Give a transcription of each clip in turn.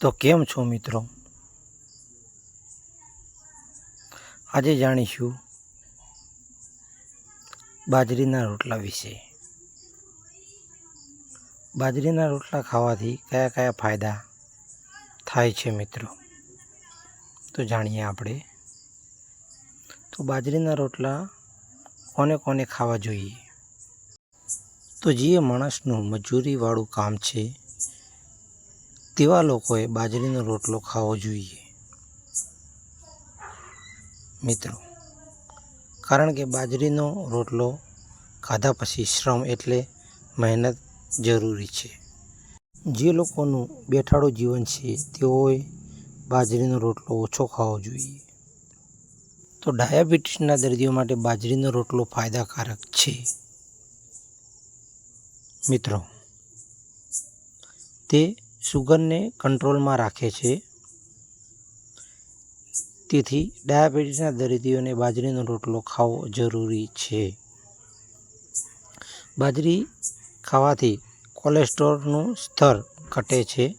તો કેમ છો મિત્રો? આજે જાણીશું બાજરીના રોટલા વિશે. બાજરીના રોટલા ખાવાથી કયા કયા ફાયદા થાય છે મિત્રો? તો જાણીએ આપણે. તો બાજરીના રોટલા કોને કોને ખાવા જોઈએ? તો જે માણસનું મજૂરીવાળું કામ છે તેવા લોકોએ બાજરીનો રોટલો ખાવો જોઈએ? મિત્રો, કારણ કે બાજરીનો રોટલો ખાધા પછી શ્રમ એટલે મહેનત જરૂરી છે. જે લોકોનું બેઠાડું જીવન છે, તેઓએ બાજરીનો રોટલો ઓછો ખાવો જોઈએ. તો ડાયાબિટીસના દર્દીઓ માટે બાજરીનો રોટલો ફાયદાકારક છે? મિત્રો, તે સુગરને કંટ્રોલમાં રાખે છે. તેથી ડાયાબિટીસના દર્દીઓને બાજરીનો રોટલો ખાવો જરૂરી છે. બાજરી ખાવાથી કોલેસ્ટ્રોલનું સ્તર ઘટે છે.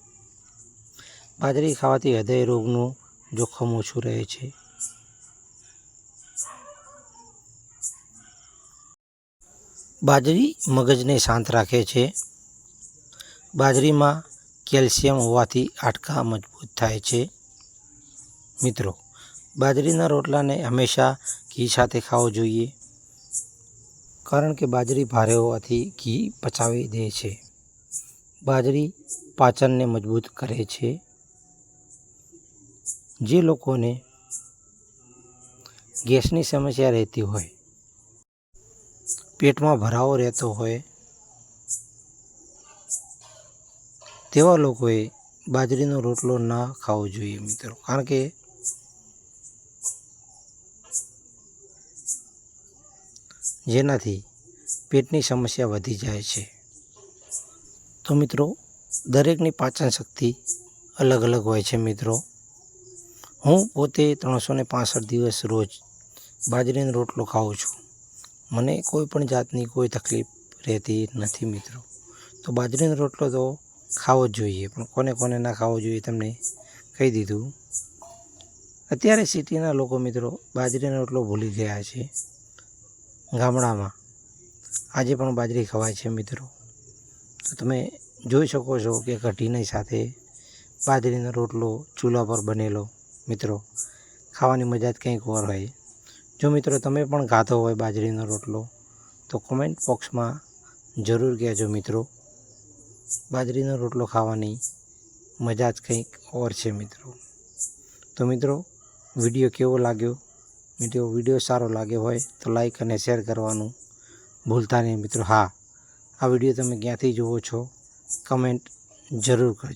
બાજરી ખાવાથી હૃદય રોગનું જોખમ ઓછું રહે છે. બાજરી મગજને શાંત રાખે છે. બાજરીમાં કેલ્શિયમ હોવાથી હાડકાં મજબૂત થાય છે. મિત્રો, બાજરીના રોટલાને હંમેશા ઘી સાથે ખાવો જોઈએ, કારણ કે બાજરી ભારે હોવાથી ઘી પચાવી દે છે. બાજરી પાચનને મજબૂત કરે છે. જે લોકોને ગેસની સમસ્યા રહેતી હોય, પેટમાં ભરાવો રહેતો હોય તેવા લોકોએ બાજરીનો રોટલો ના ખાવો જોઈએ મિત્રો. કારણ કે જેનાથી પેટની સમસ્યા વધી જાય છે. તો મિત્રો, દરેકની પાચન શક્તિ અલગ અલગ હોય છે મિત્રો. હું પોતે ત્રણસો ને પાંસઠ દિવસ રોજ બાજરીનો રોટલો ખાઉં છું. મને કોઈ પણ જાતની કોઈ તકલીફ રહેતી નથી મિત્રો. તો બાજરીનો રોટલો તો ખાવો જ જોઈએ. પણ કોને કોને ના ખાવો જોઈએ તમને કહી દીધું. અત્યારે સિટીના લોકો મિત્રો બાજરીનો રોટલો ભૂલી ગયા છે. ગામડામાં આજે પણ બાજરી ખવાય છે મિત્રો. તો તમે જોઈ શકો છો કે કઢીની સાથે બાજરીનો રોટલો ચૂલા પર બનેલો મિત્રો. ખાવાની મજા જ કંઈક ઓર હોય. જો મિત્રો તમે પણ ખાધો હોય બાજરીનો રોટલો, તો કોમેન્ટ બોક્સમાં જરૂર કહેજો મિત્રો. બાજરીનો રોટલો ખાવાની મજા જ કંઈક ઓર છે મિત્રો. તો મિત્રો, વીડિયો કેવો લાગ્યો? મિત્રો, વીડિયો સારો લાગ્યો હોય તો લાઈક અને શેર કરવાનું ભૂલતા નહીં મિત્રો. હા, આ વીડિયો તમે ક્યાંથી જુઓ છો? કમેન્ટ જરૂર કરજો.